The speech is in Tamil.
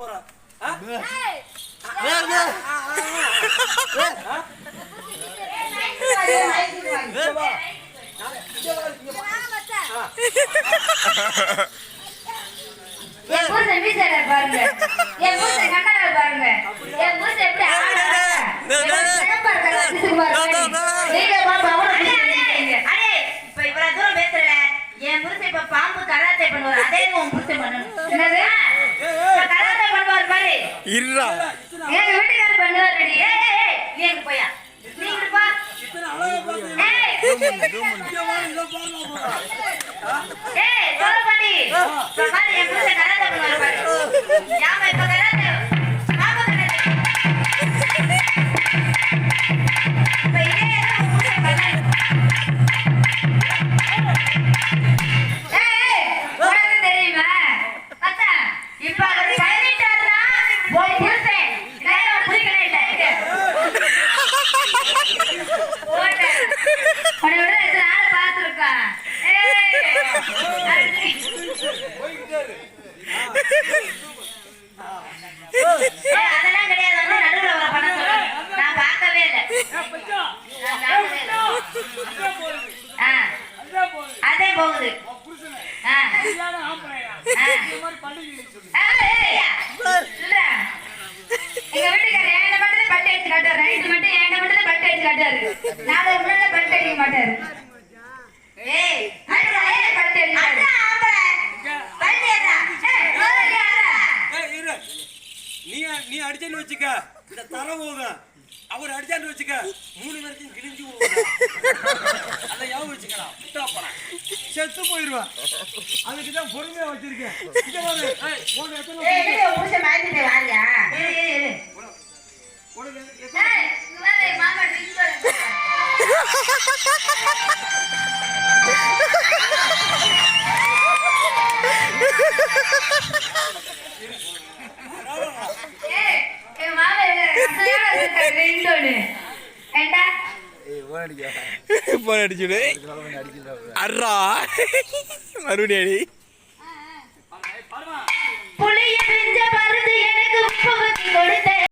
போற ஆ? இங்க வா. இங்க வா, இங்க வா. என் புருஷன் வீட்டுல பாருங்க என் புருஷன் கண்ணால பாருங்க என் புருஷன் எப்படி ஆடுறாரு? எவ்வளவு சிறப்பா இருக்காரு, சிசுக்கு பாருங்க. நீங்க பாப்பா, அவ்வளவு பிடிச்சிருக்கீங்க. அடே இப்ப இவ்வளவு தூரம் பேசுற என் புருஷன் இப்ப பாம்பு கராத்தே பண்ணுவார் அதே உன் புருஷன் பண்ணணும் என்னது? இப்ப கராத்தே பண்ணுவார் பாரு இருடா. ஏய் ஏய், ஏய் நீ எங்க போயா நீ இங்க போ இத்தனை அழகா பார்த்து ஏய் இங்க வா, இங்க பாருங்க போறா. ஏய் சொல்ல பாண்டி இப்ப பாரு என் புருஷன் கராத்தே பண்ணுவார் பாரு யாம இப்ப கராத்தே பாம்பு கராத்தே இப்ப இதே உன் புருஷன் பண்ணாரு எங்க வீட்டுக்காரர் என்கிட்ட மட்டும் பட்டு அடிச்சு காட்டுவாரு. நைட்டு மட்டும் என்கிட்ட மட்டும் பட்டு அடிச்சு காட்டுவாரு. முன்னாடி பட்டு அடிக்க மாட்டாரு. ஏய் பட்டு. நீ நீ அடிச்சேன்னு வச்சுக்க இந்த தர அவர் அடிச்சான்னு வச்சுக்க மூணு பேருக்கும் கிழிஞ்சு அதை ஞாபகம் வச்சுக்கலாம் விட்டா போறேன் செத்து போயிருவேன். அதுக்கு தான் பொறுமையா வச்சிருக்கேன். ஏண்டா? போன் அடிச்சுடு அட்ரா மறுபடியும் அடி.